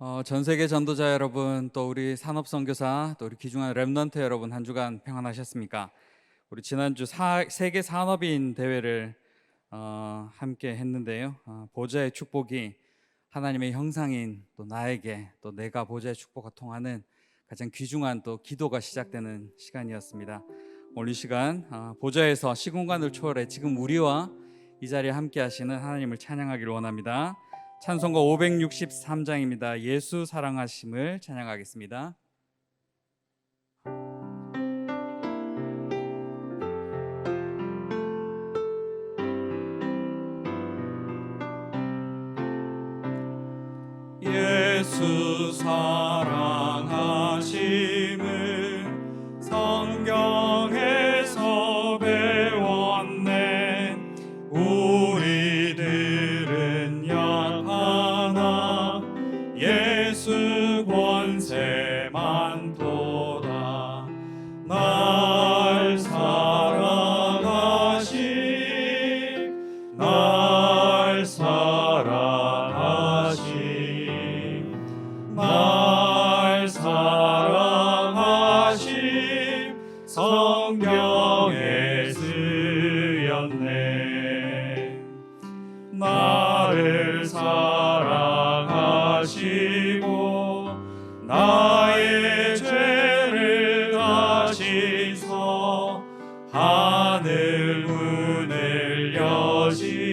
어, 전 세계 전도자 여러분, 또 우리 산업 선교사, 또 우리 귀중한 랩넌트 여러분 한 주간 평안하셨습니까? 우리 지난주 사, 세계 산업인 대회를 어, 함께 했는데요. 어, 보좌의 축복이 하나님의 형상인 또 나에게 또 내가 보좌의 축복과 통하는 가장 귀중한 또 기도가 시작되는 시간이었습니다. 오늘 이 시간 어, 보좌에서 시공간을 초월해 지금 우리와 이 자리에 함께 하시는 하나님을 찬양하기를 원합니다. 찬송가 563장입니다. 예수 사랑하심을 찬양하겠습니다. 하늘 문을 여시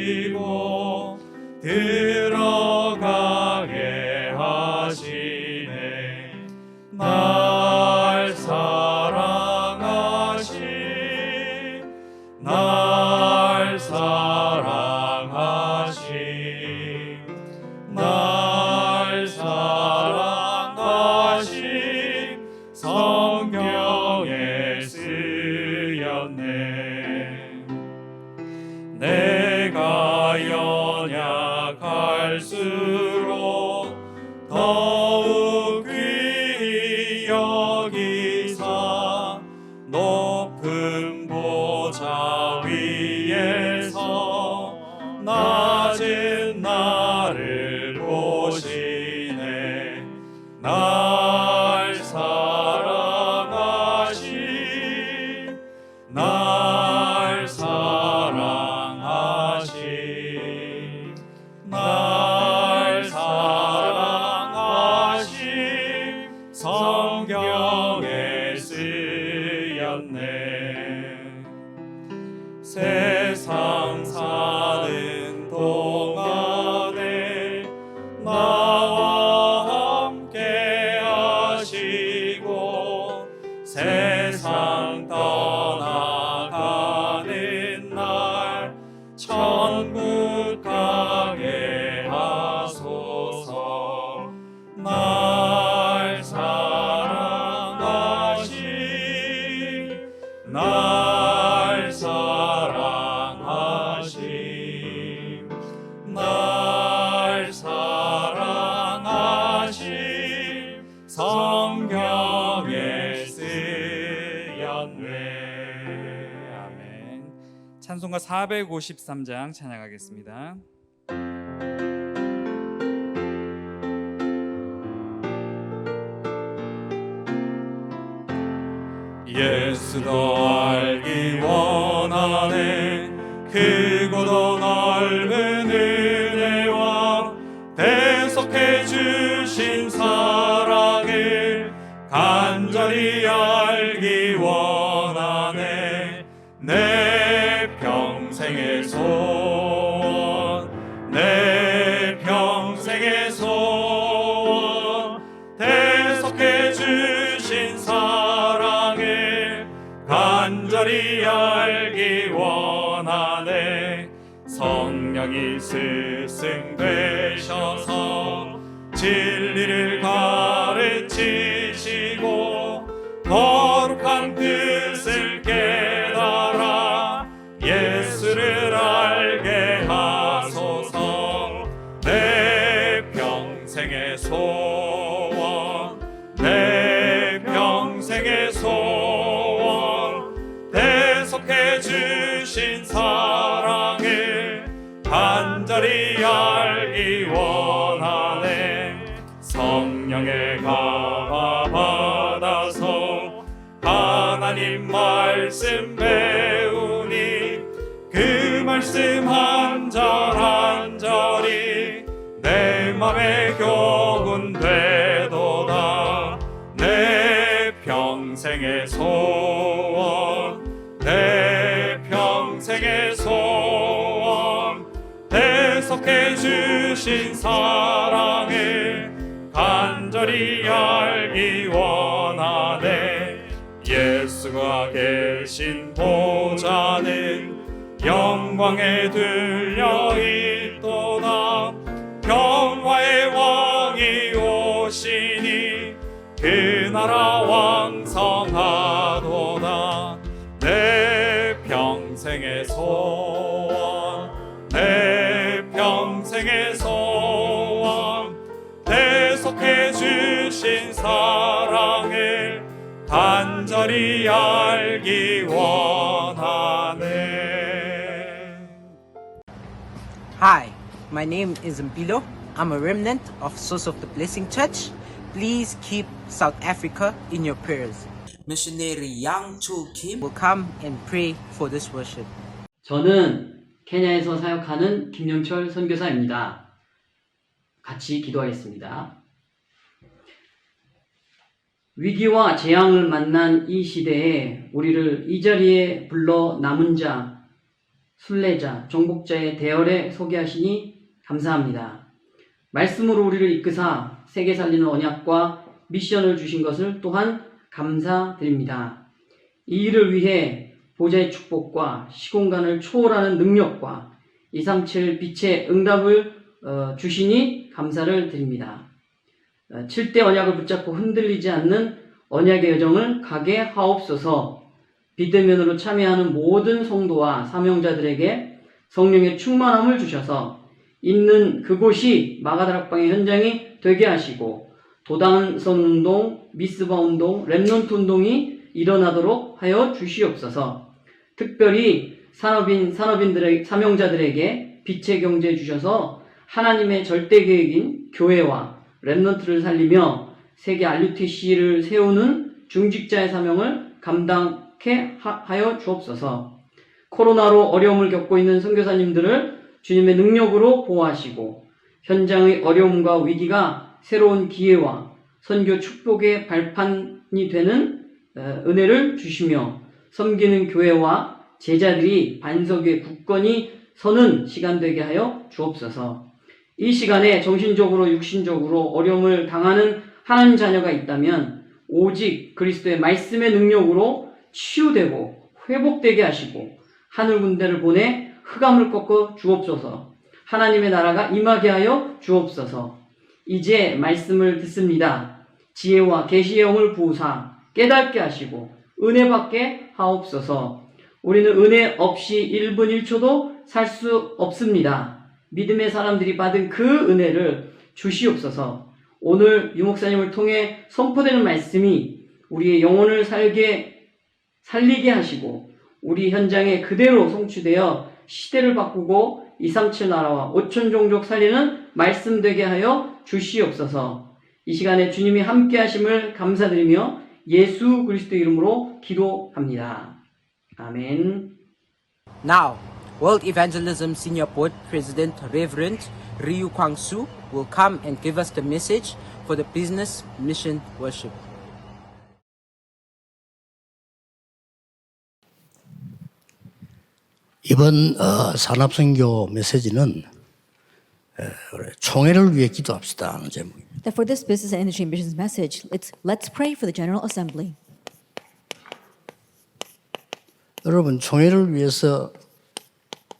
나를 보시네. 날 453장 찬양하겠습니다. 예수 더 알기 원하네 크고도 넓은 평생의 소원 내 평생의 소원 대속해 주신 사랑을 간절히 알기 원하네. 성령이 스승 되셔서 진리를 성 성령의 가마 받아서 하나님 말씀 배우니 그 말씀 한 절 한 절이 내 맘에 교훈 되도다. 내 평생의 소원 내 평생의 소원. 대속해 주신 사랑을 간절히 알기 원하네. 예수가 계신 보좌는 영광에 들려 있도다. 평화의 왕이 오시니 그 나라 왕성하도다. 내 평생의 소원 내 평생의 간절히 알기 원하네 Hi, my name is Mbilo. I'm a remnant of Source of the Blessing Church. Please keep South Africa in your prayers. Missionary Yang Chu Kim will come and pray for this worship. 저는 케냐에서 사역하는 김영철 선교사입니다. 같이 기도하겠습니다. 위기와 재앙을 만난 이 시대에 우리를 이 자리에 불러 남은 자, 순례자, 정복자의 대열에 소개하시니 감사합니다. 말씀으로 우리를 이끄사 세계 살리는 언약과 미션을 주신 것을 또한 감사드립니다. 이 일을 위해 보좌의 축복과 시공간을 초월하는 능력과 237 빛의 응답을 어, 주시니 감사를 드립니다. 어, 7대 언약을 붙잡고 흔들리지 않는 언약의 여정을 가게 하옵소서 비대면으로 참여하는 모든 성도와 사명자들에게 성령의 충만함을 주셔서 있는 그곳이 마가다락방의 현장이 되게 하시고 도당선 운동, 미스바 운동, 랩넌트 운동이 일어나도록 하여 주시옵소서. 특별히 산업인, 산업인들의, 사명자들에게 빛의 경제 주셔서 하나님의 절대 계획인 교회와 랩넌트를 살리며 세계 RUTC를 세우는 중직자의 사명을 감당케 하- 하여 주옵소서. 코로나로 어려움을 겪고 있는 선교사님들을 주님의 능력으로 보호하시고 현장의 어려움과 위기가 새로운 기회와 선교 축복의 발판이 되는 어, 은혜를 주시며 섬기는 교회와 제자들이 반석 위에 굳건히 서는 시간 되게 하여 주옵소서. 이 시간에 정신적으로 육신적으로 어려움을 당하는 하나님 자녀가 있다면 오직 그리스도의 말씀의 능력으로 치유되고 회복되게 하시고 하늘 군대를 보내 흑암을 꺾어 주옵소서. 하나님의 나라가 임하게 하여 주옵소서. 이제 말씀을 듣습니다. 지혜와 계시의 영을 부으사 깨닫게 하시고 은혜 받게 하옵소서. 우리는 은혜 없이 1분 1초도 살 수 없습니다. 믿음의 사람들이 받은 그 은혜를 주시옵소서. 오늘 유목사님을 통해 선포되는 말씀이 우리의 영혼을 살게 살리게 하시고 우리 현장에 그대로 성취되어 시대를 바꾸고 237 나라와 5천 종족 살리는 말씀 되게 하여 주시옵소서. 이 시간에 주님이 함께 하심을 감사드리며 예수 그리스도 이름으로 기도합니다. 아멘. Now, World Evangelism Senior Board President Reverend Ryu Kwang-soo will come and give us the message for the business mission worship. 이번 어, 산업선교 메시지는 에, 우리 총회를 위해 기도합시다 하는 제목입니다. that for this business and energy missions message, let's let's pray for the General Assembly. 여러분 총회를 위해서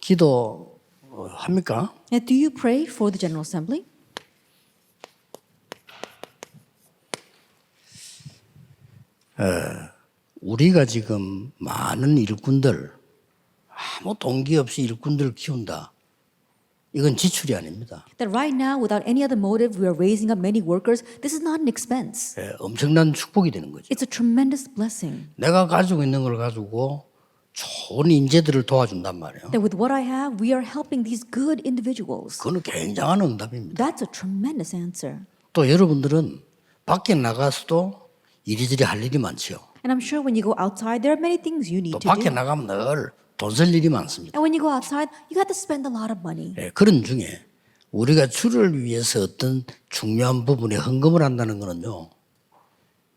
기도합니까? Do you pray for the General Assembly? 우리가 지금 많은 일꾼들 아무 동기 없이 일꾼들을 키운다. 이건 지출이 아닙니다. That right now, without any other motive, we are raising up many workers. This is not an expense. 에, 엄청난 축복이 되는 거죠. It's a tremendous blessing. 내가 가지고 있는 걸 가지고 좋은 인재들을 도와준단 말이에요. That with what I have, we are helping these good individuals. 그거는 굉장한 응답입니다. That's a tremendous answer. 또 여러분들은 밖에 나가서도 이리저리 할 일이 많지요. And I'm sure when you go outside, there are many things you need 또 to 밖에 do. 나가면 늘 돈 쓸 일이 많습니다. And when you go outside, you got to spend a lot of money. 예, 그런 중에 우리가 주를 위해서 어떤 중요한 부분에 헌금을 한다는 것은요,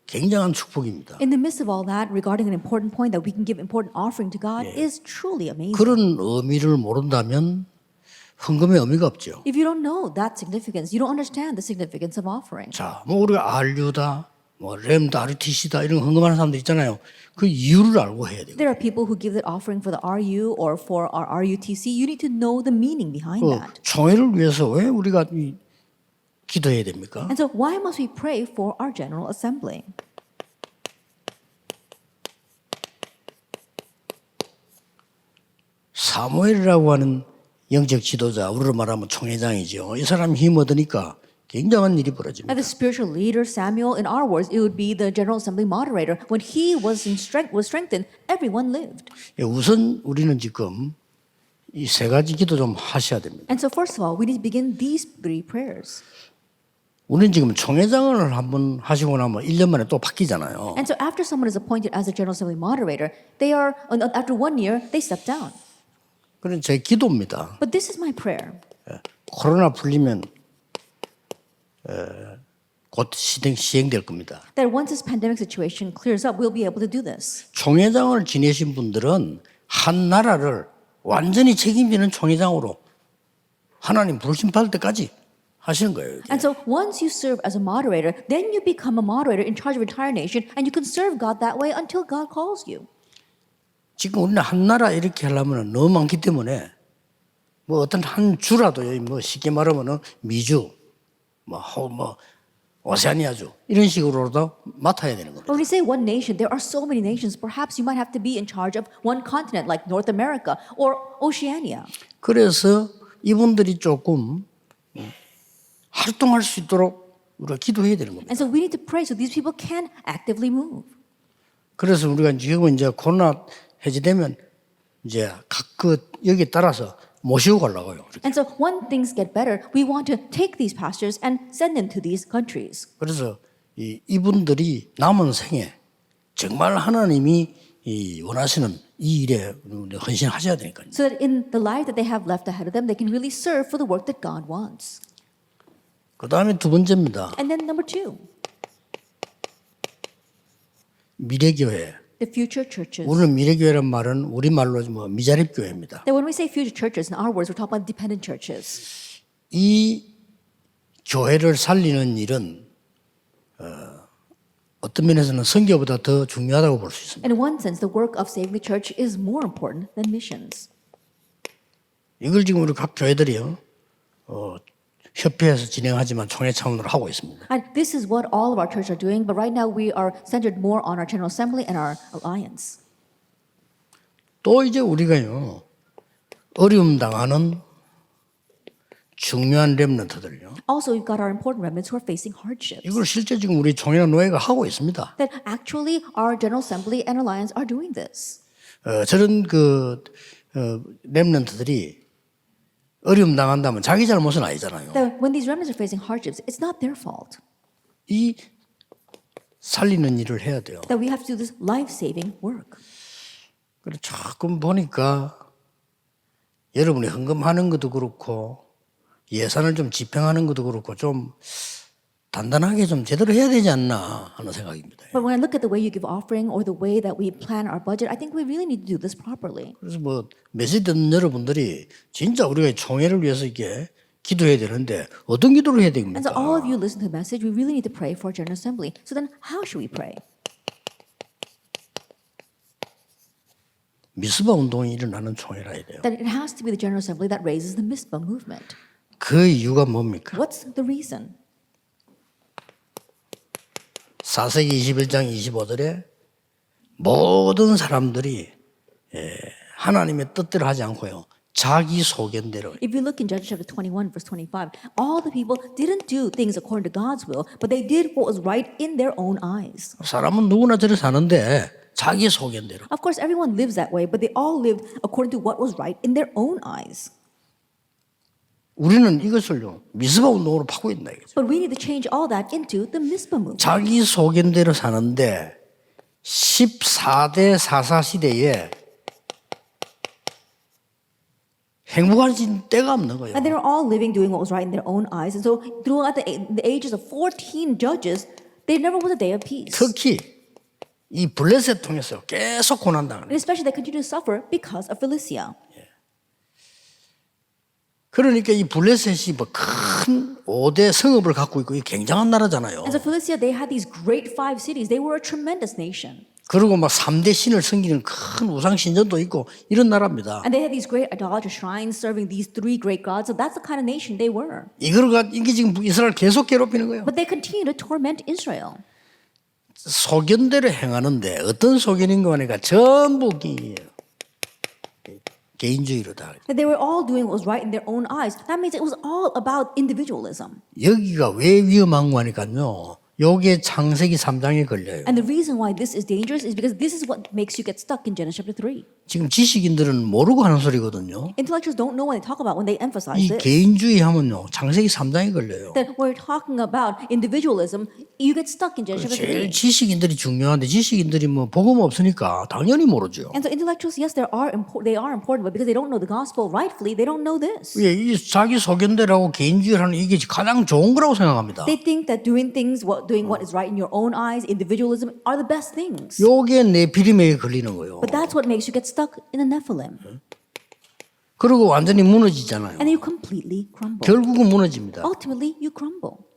굉장한 축복입니다. In the midst of all that, regarding an important point that we can give important offering to God is truly amazing. 그런 의미를 모른다면 헌금의 의미가 없죠. If you don't know that significance, you don't understand the significance of offering. 자, 뭐 우리가 RU다, 뭐 램다, RTC다 이런 헌금하는 사람들 있잖아요. 그 이유를 알고 해야 돼요. There are people who give that offering for the RU or for our RUTC. You need to know the meaning behind 그 that. 총회를 위해서 왜 우리가 이 기도해야 됩니까? And so, why must we pray for our General Assembly? 사무엘이라고 하는 영적 지도자, 우리로 말하면 총회장이죠. 이 사람 힘 얻으니까 굉장한 일이 벌어집니다. And the spiritual leader Samuel, in our words, it would be the General Assembly moderator. When he was in strength, was strengthened, everyone lived. 예, 우선 우리는 지금 이 세 가지 기도 좀 하셔야 됩니다. And so, first of all, we need to begin these three prayers. 우리는 지금 총회장을 한번 하시고 나면 1년 만에 또 바뀌잖아요. And so, after someone is appointed as a General Assembly moderator, they are uh, after one year they step down. 그런 제 기도입니다. But this is my prayer 코로나 풀리면 에, 곧 시행, 시행될 겁니다. that once this pandemic situation clears up, we'll be able to do this. 총회장을 지내신 분들은 한 나라를 완전히 책임지는 총회장으로 하나님 부르심 받을 때까지 하시는 거예요. And so, once you serve as a moderator, then you become a moderator in charge of an entire nation, and you can serve God that way until God calls you. 지금 우리는 한 나라 이렇게 하려면 너무 많기 때문에 뭐 어떤 한 주라도 뭐 쉽게 말하면 미주, 뭐, 호- 뭐 오세아니아주 이런 식으로도 맡아야 되는 겁니다. When we say one nation, there are so many nations. Perhaps you might have to be in charge of one continent, like North America or Oceania. 그래서 이분들이 조금 활동할 수 있도록 우리가 기도해야 되는 겁니다. And so we need to pray so these people can actively move. 그래서 우리가 지금 이제 코로나 해지되면 이제 각그 여기에 따라서 모시고 가려고요. And so when things get better, we want to take these pastors and send them to these countries. 그래서 이, 이분들이 남은 생에 정말 하나님이 이 원하시는 이 일에 헌신하셔야 되니까요. So that in the life that they have left ahead of them, they can really serve for the work that God wants. 그 다음에 두 번째입니다. And then number two, 미래교회. the future churches. 우리는 미래교회란 말은 우리말로 뭐 미자립교회입니다. That when we say future churches, in our words, we're talking about dependent churches. 이 교회를 살리는 일은 어, 어떤 면에서는 선교보다 더 중요하다고 볼 수 있습니다. In one sense, the work of saving the church is more important than missions. 이걸 지금 우리 각 교회들이요, 어, 협회에서 진행하지만 총회 차원으로 하고 있습니다. And this is what all of our churches are doing, but right now we are centered more on our General Assembly and our alliance. 또 이제 우리가요, 어려움 당하는 중요한 렘넌트들요. Also, we've got our important remnants who are facing hardships. 이걸 실제 지금 우리 총회나 노예가 하고 있습니다. That actually our General Assembly and alliance are doing this. 어, 저런 그 어, 렘넌트들이 어려움 당한다면 자기 잘못은 아니잖아요. That when these remnants are facing hardships, it's not their fault. 이 살리는 일을 해야 돼요. That we have to do this life-saving work. 그래 조금 보니까 여러분이 헌금하는 것도 그렇고 예산을 좀 집행하는 것도 그렇고 좀 단단하게 좀 제대로 해야 되지 않나 하는 생각입니다. But when I look at the way you give offering or the way that we plan our budget, I think we really need to do this properly. 그래서 뭐 메시지 듣는 여러분들이 진짜 우리가 총회를 위해서 이게 기도해야 되는데 어떤 기도를 해야 And so 됩니까? all of you listen to the message, we really need to pray for General Assembly. So then how should we pray? 미스바 운동이 일어나는 총회라 해야 돼요. That it has to be the General Assembly that raises the Mitzvah movement. 그 이유가 뭡니까? What's the reason? 4세기 21장 25절에 모든 사람들이 예, 하나님의 뜻대로 하지 않고요. 자기 소견대로 If you look in Judges chapter 21, verse 25, all the people didn't do things according to God's will, but they did what was right in their own eyes. 사람은 누구나 저래 사는데 자기 소견대로 Of course, everyone lives that way, but they all lived according to what was right in their own eyes. 우리는 이것을요 미스바 운동으로 바꾸고 있다 이거죠. But we need to change all that into the Mizpah movement. 자기 소견대로 사는데 14대 사사 시대에 행복한 때가 없는 거예요. And they were all living, doing what was right in their own eyes. And so, throughout the, the ages of 14 judges, there never was a day of peace. 특히 이 블레셋 통해서 계속 고난당하는 And especially they continue to suffer because of Philistia. 그러니까 이 블레셋이 뭐큰 5대 성읍을 갖고 있고 이 굉장한 나라잖아요. And so Philistia, they had these great five cities. They were a tremendous nation. 그리고 막 3대 신을 섬기는 큰 우상 신전도 있고 이런 나라입니다. And they had these great idolatrous shrines serving these three great gods. So that's the kind of nation they were. 이걸 가 이게 지금 이스라엘 계속 괴롭히는 거예요. But they continue to torment Israel. 소견대로 행하는데 어떤 소견인가 하니까 전부 기- 개인주의로다. That they were all doing what was right in their own eyes. That means it was all about individualism. 여기가 왜 위험한 거 하니까요. 요게 창세기 3장에 걸려요. And the reason why this is dangerous is because this is what makes you get stuck in Genesis chapter 3. 지금 지식인들은 모르고 하는 소리거든요. Intellectuals don't know what they talk about when they emphasize 이 this. 개인주의 하면요. 창세기 3장에 걸려요. That we're talking about individualism, you get stuck in Genesis chapter 제일 3. 지식인들이 중요한데 지식인들이 뭐 복음 없으니까 당연히 모르죠. And so intellectuals, yes, there are impor- they are important, but because they don't know the gospel rightfully, they don't know this. 예, 이 자기 소견대로 하고 개인주의를 하는 이게 가장 좋은 거라고 생각합니다. They think that doing things, what, doing what is right in your own eyes, individualism, are the best things. 요게 네피림에 걸리는 거예요. But that's what makes you get stuck in the Nephilim. 그리고 완전히 무너지잖아요. And you completely crumble. 결국은 무너집니다. Ultimately, you crumble.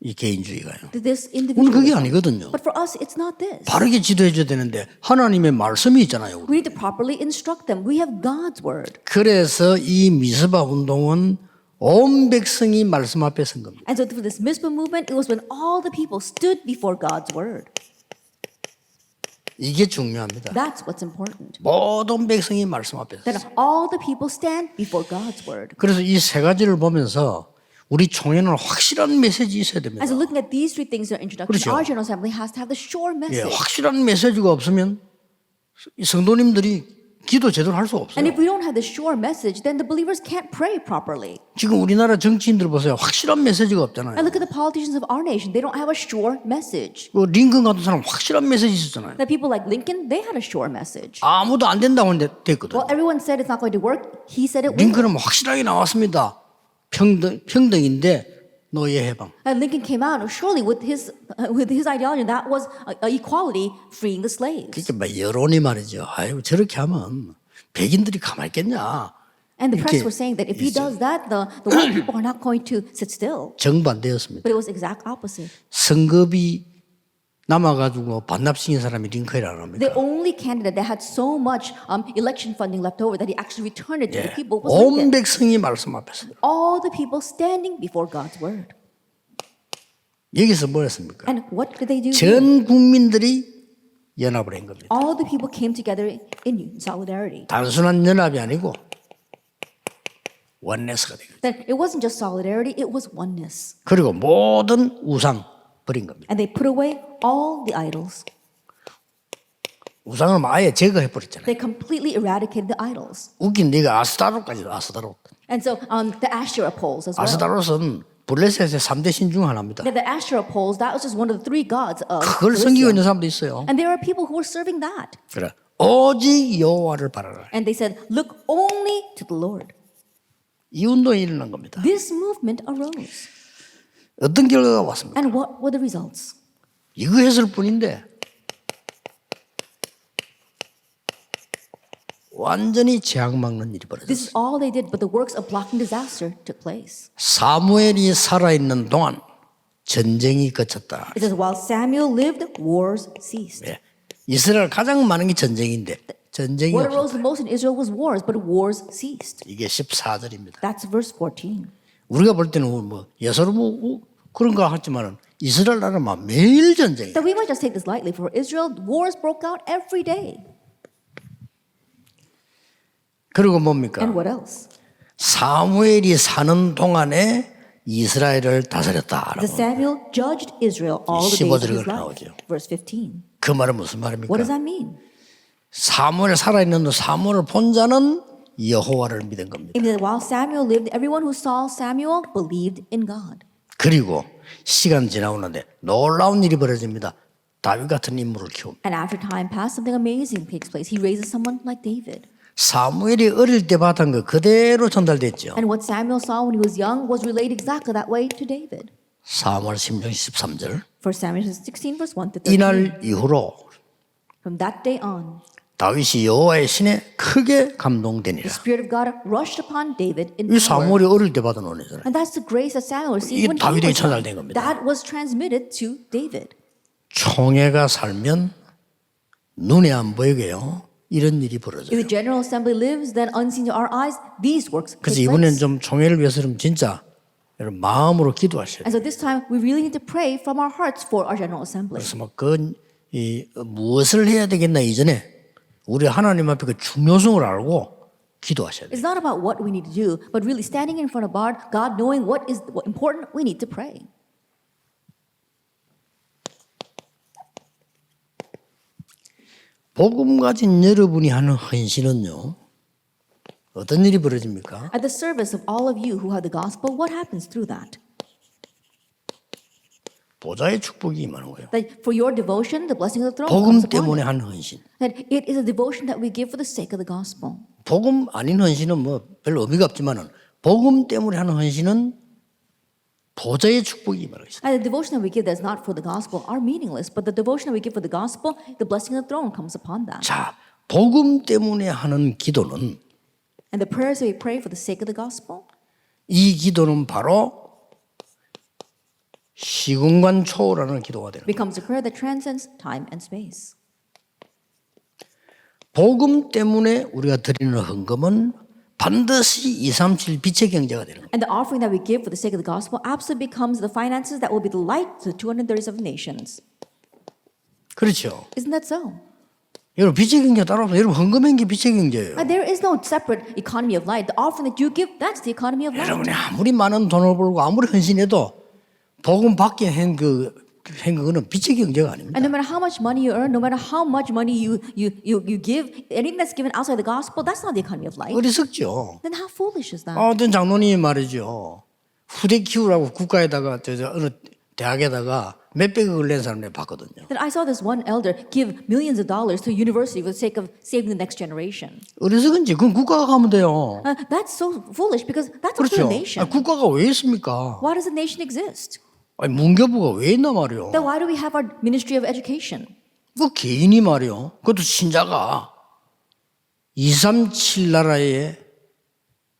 이 개인주의가요. To this 우리는 그게 individualism. 아니거든요. But for us, it's not this. 바르게 지도해 줘야 되는데 하나님의 말씀이 있잖아요. We need to properly instruct them. We have God's word. 그래서 이 미스바 운동은 온 백성이 말씀 앞에 선 겁니다. And so for this Mizpah movement, it was when all the people stood before God's word. 이게 중요합니다. That's what's important. 모든 백성이 말씀 앞에 서. That all the people stand before God's word. 그래서 이 세 가지를 보면서 우리 총회는 확실한 메시지 있어야 됩니다. So looking at these three things in our introduction, 그렇죠. our General Assembly has to have the sure 예, message. 확실한 메시지가 없으면 이 성도님들이 기도 제대로 할수 And 없어요. if we don't have the sure message, then the believers can't pray properly. 지금 우리나라 정치인들 보세요. 확실한 메시지가 And 없잖아요. look at the politicians of our nation. They don't have a sure message. 그 링컨 같은 사람 확실한 메시지 있었잖아요. The people like Lincoln, they had a sure message. 아무도 안 된다고 했는데 됐거든. Well, everyone said it's not going to work. He said it will. 링컨은 뭐 확실하게 나왔습니다. 평등 평등인데 노예 해방. And Lincoln came out surely with his uh, with his ideology. That was uh, uh, equality, freeing the slaves. 그러니까 막 여론이 말이죠. 아유 저렇게 하면 백인들이 가만히 있겠냐. And the press 이렇게 were saying that if he does that, the, the white people are not going to sit still. 정반대였습니다. But it was exact opposite. 선급이 남아가지고 반납시킨 사람이 링컨이라는 겁니까? The only candidate that had so much um, election funding left over that he actually returned it to the 예. people was 온 Lincoln. 백성이 말씀 앞에서 All the people standing before God's word. 여기서 뭐였습니까? And what did they do? 전 국민들이 연합을 한 겁니다. All the people came together in solidarity. 단순한 연합이 아니고 된 거예요. That it wasn't just solidarity, it was oneness. 그리고 모든 우상 버린 겁니다. And they put away all the idols. 우상을 아예 제거해 버렸잖아요. They completely eradicated the idols. 웃긴 네가 아스타롯까지 아스타롯. And so um, the Asherah poles as well. 아스타롯은 블레셋의 3대 신 중 하나입니다. That the Asherah poles, that was just one of the three gods of 그걸 섬기고 있는. 사람도 있어요. And there are people who were serving that. 그래. 오직 여호와를 바라라. And they said, look only to the Lord. 이 운동이 일어난 겁니다. This movement arose. 어떤 결과가 왔습니까? And what were the results? 이거 했을 뿐인데 완전히 재앙 막는 일이 This 벌어졌어요. is all they did, but the works of blocking disaster took place. 사무엘이 살아있는 동안 전쟁이 그쳤다. It says, while Samuel lived, wars ceased. 예. 이스라엘 가장 많은 게 전쟁인데 전쟁이 What 없었다. arose the most in Israel was wars, but wars ceased. 이게 14절입니다. That's verse 14. 우리가 볼 때는 뭐 예서로 뭐 그런가 하지만은 이스라엘 나라만 매일 전쟁이에요. So we might just take this lightly. For Israel, wars broke out every day. 그리고 뭡니까? And what else? 사무엘이 사는 동안에 이스라엘을 The 다스렸다라고. Samuel judged Israel all the days of 15절에 his life. Verse 15. 그 말은 무슨 말입니까? What does that mean? 사무엘 살아 있는 동 사무엘을 본 자는 여호와를 믿은 겁니다. That while Samuel lived, everyone who saw Samuel believed in God. 그리고 시간 지나오는데 놀라운 일이 벌어집니다. 다윗 같은 인물을 키웁니다. And after time passed, something amazing takes place. He raises someone like David. 사무엘이 어릴 때 봤던 거 그대로 전달됐죠. And what Samuel saw when he was young was relayed exactly that way to David. 사무엘 16장 13절. 1 Samuel 16, verse 1 to 13. 이날 이후로 From that day on, 다윗이 여호와의 신에 크게 감동되니라. Spirit of God rushed upon David in 이. 사무엘이 어릴 때 받은 은혜잖아요. And that's the grace that Samuel received 이게 when he 다윗에게 전달된. 겁니다. That was transmitted to David. 총회가 살면 눈에 안 보이게요. 이런 일이 벌어져요. the General Assembly lives, then unseen to our eyes, these works 그래서 take 이번엔 place. 좀 총회를 위해서는 진짜 여러분 마음으로 기도하셔야 돼요. And so this time, we really need to pray from our hearts for our General Assembly. 그래서 막그 이, 무엇을 해야 되겠나 이전에 우리 하나님 앞에 그 중요성을 알고 기도하셔야 돼요. It's not about what we need to do, but really standing in front of God, God knowing what is what important we need to pray. 복음 가진 여러분이 하는 헌신은요. 어떤 일이 벌어집니까? At the service of all of you who have the gospel, what happens through that? 보좌의 축복이 임하는 거예요. That for your devotion, the blessing of the throne 복음 comes upon 때문에 you. 하는 헌신. That it is a devotion that we give for the sake of the gospel. 복음 아닌 헌신은 뭐 별로 의미가 없지만은 복음 때문에 하는 헌신은 보좌의 축복이 임하는 것이다. And the devotion that we give that's not for the gospel are meaningless, but the devotion that we give for the gospel, the blessing of the throne comes upon that. 자, 복음 때문에 하는 기도는 And the prayers that we pray for the sake of the gospel, 이 기도는 바로 시공간 초월하는 기도가 되는 becomes a prayer that transcends time and space. 복음 때문에 우리가 드리는 헌금은 반드시 237 빛의 경제가 되는 거예요. And the offering that we give for the sake of the gospel absolutely becomes the finances that will be the light to the 237 nations. 그렇죠. Isn't that so? 여러분 빛의 경제 따라서 여러분 헌금한 게 빛의 경제예요. Uh, there is no separate economy of light. The offering that you give, that's the economy of light. 여러분이 아무리 많은 돈을 벌고 아무리 헌신해도 복음 밖에 한그 한 그거는 빛의 경제가 아닙니다. And no matter how much money you earn, no matter how much money you, you, you, you give, anything that's given outside the gospel, that's not the economy of light. 어리석죠. Then how foolish is that? 어떤 장로님이 말이죠. 후대 키우라고 국가에다가 저, 저 어느 대학에다가 몇백억을 낸 사람을 봤거든요. Then I saw this one elder give millions of dollars to a university for the sake of saving the next generation. 어리석은지 그건 국가가 가면 돼요. Uh, that's so foolish because that's up to 그렇죠. the 아, nation. 국가가 왜 있습니까? Why does the nation exist? 아니, 문교부가 왜 있나 말이요. Then why do we have our Ministry of Education? 그 개인이 말이요. 그것도 신자가 237 나라의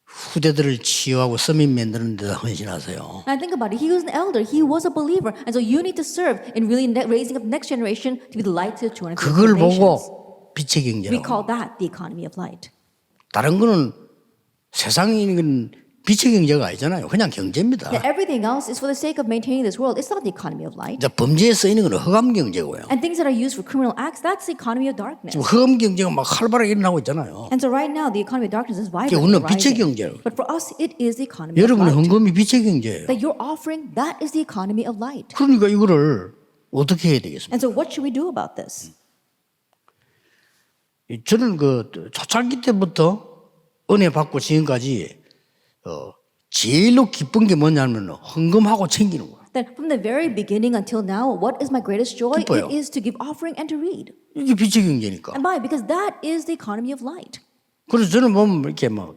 후대들을 치유하고 서민 만드는 데다 헌신하세요. And think about it. He was an elder. He was a believer. And so you need to serve in really raising up next generation to be the light to the 250 그걸. 보고 빛의 We 경제라고. call that the economy of light. 다른 거는 세상에 있는 빛의 경제가 아니잖아요. 그냥 경제입니다. That everything else is for the sake of maintaining this world. It's not the economy of light. 이제 범죄에 쓰이는 건 허감 경제고요. And things that are used for criminal acts, that's the economy of darkness. 지금 허감 경제가 막 활발하게 일어나고 있잖아요. And so right now, the economy of darkness is vibrant. 우리는 빛의. 경제예요. But for us, it is the economy of 여러분의 light. 헌금이 빛의 경제예요. That your offering, that is the economy of light. 그러니까 이거를 어떻게 해야 되겠습니까? And so what should we do about this? 저는 그 초창기 때부터 은혜 받고 지금까지 어, 제일로 기쁜 게 뭐냐면 헌금하고 챙기는 거예요. That from the very beginning until now, what is my greatest joy? 기뻐요. It is to give offering and to read. 이게 빛의 경제니까. And why? Because that is the economy of light. 그래서 저는 보면 이렇게 막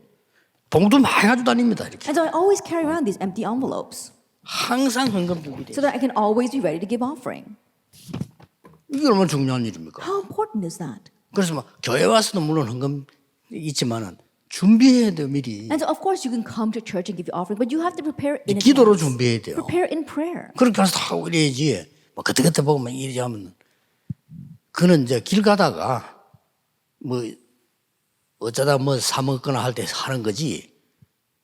봉투 많이 가지고 다닙니다. 이렇게 And so I always carry around these empty envelopes 항상 헌금 준비돼. so that I can always be ready to give offering. 이게 얼마나 중요한 일입니까? How important is that? 그래서 막 교회 와서도 물론 헌금 있지만은 준비해야 돼요 미리. And so, of course, you can come to church and give your offering, but you have to prepare in 기도로 advance. 준비해야 돼요. Prepare in prayer. 그렇게 가서 다 이래야지. 뭐 그때 그때 보면 이러지 하면 그는 이제 길 가다가 뭐 어쩌다 뭐 사 먹거나 할 때 하는 거지.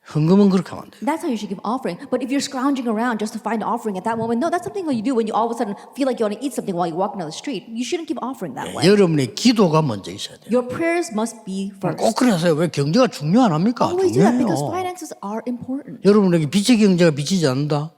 헌금은 그렇게 하면 안 돼요. That's how you should give offering. But if you're scrounging around just to find offering at that moment, no, that's something that you do when you all of a sudden feel like you want to eat something while you're walking down the street. You shouldn't give offering that way. 여러분의 기도가 먼저 있어야 돼요. Your prayers must be first. 꼭 그래서요. 왜 경제가 중요 안 합니까? Always do that because 중요해요. finances are important. 여러분에게 빛의 경제가 비치지 않는다?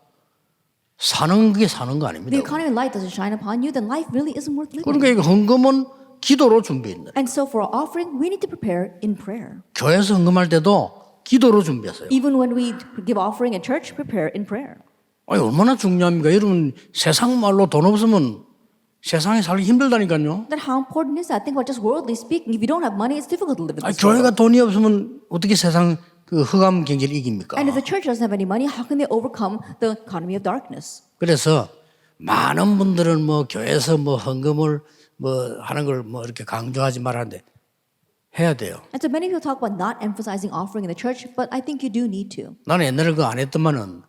사는 게 사는 거 아닙니다. The economy of light doesn't shine upon you, then life really isn't worth living. 그러니까 이거 헌금은 기도로 준비했는. And so for our offering, we need to prepare in prayer. 교회에서 헌금할 때도 기도로 준비했어요. Even when we give offering at church, prepare in prayer. 아니 얼마나 중요합니까? 여러분 세상 말로 돈 없으면 세상에 살기 힘들다니까요. Then how important is that? Think about just worldly speaking. If you don't have money, it's difficult to live in 아니, this world. 교회가 돈이 없으면 어떻게 세상 그 흑암 경제를 이깁니까? And if the church doesn't have any money, how can they overcome the economy of darkness? 그래서 많은 분들은 뭐 교회에서 뭐 헌금을 뭐 하는 걸 뭐 이렇게 강조하지 말하는데 해야 돼요. And so many people talk about not emphasizing offering in the church, but I think you do need to. 나는 옛날에 그거 안 했더만은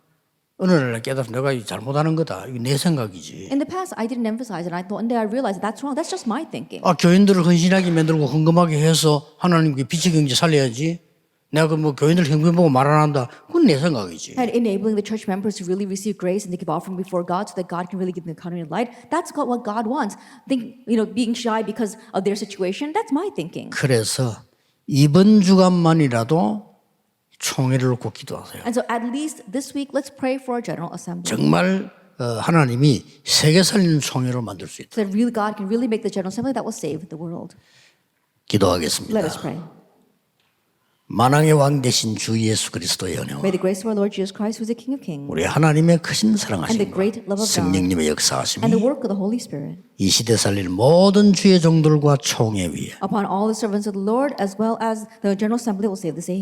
어느 날 깨달아서 내가 이거 잘못하는 거다. 이게 내 생각이지. In the past, I didn't emphasize it. I thought one day I realized that's wrong. That's just my thinking. 아 교인들을 헌신하게 만들고 헌금하게 해서 하나님께 빛의 경제 살려야지. 내가 그뭐 교인들 형편 보고 말 안 한다. 그건 내 생각이지. And enabling the church members to really receive grace and to give offering before God so that God can really give them the economy of light. That's God, what God wants. Think, you know, being shy because of their situation, that's my thinking. 그래서 이번 주간만이라도 총회를 놓고 기도하세요. And so at least this week, let's pray for our General Assembly. 정말 어, 하나님이 세계 살리는 총회로 만들 수 있다. So that really God can really make the General Assembly that will save the world. 기도하겠습니다. Let us pray. 만왕의 왕 대신 주 예수 그리스도의 은혜와 May the grace of our Lord Jesus Christ, who is the King of Kings, 우리 하나님의 크신 and the 사랑하심 great love of God, 성령님의 and the 역사하심이 work of the Holy Spirit 이 시대 살릴 모든 주의 종들과 총회 위에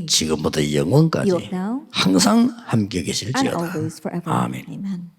지금부터 영원까지 항상 함께 and 계실지어다. 아멘. Amen.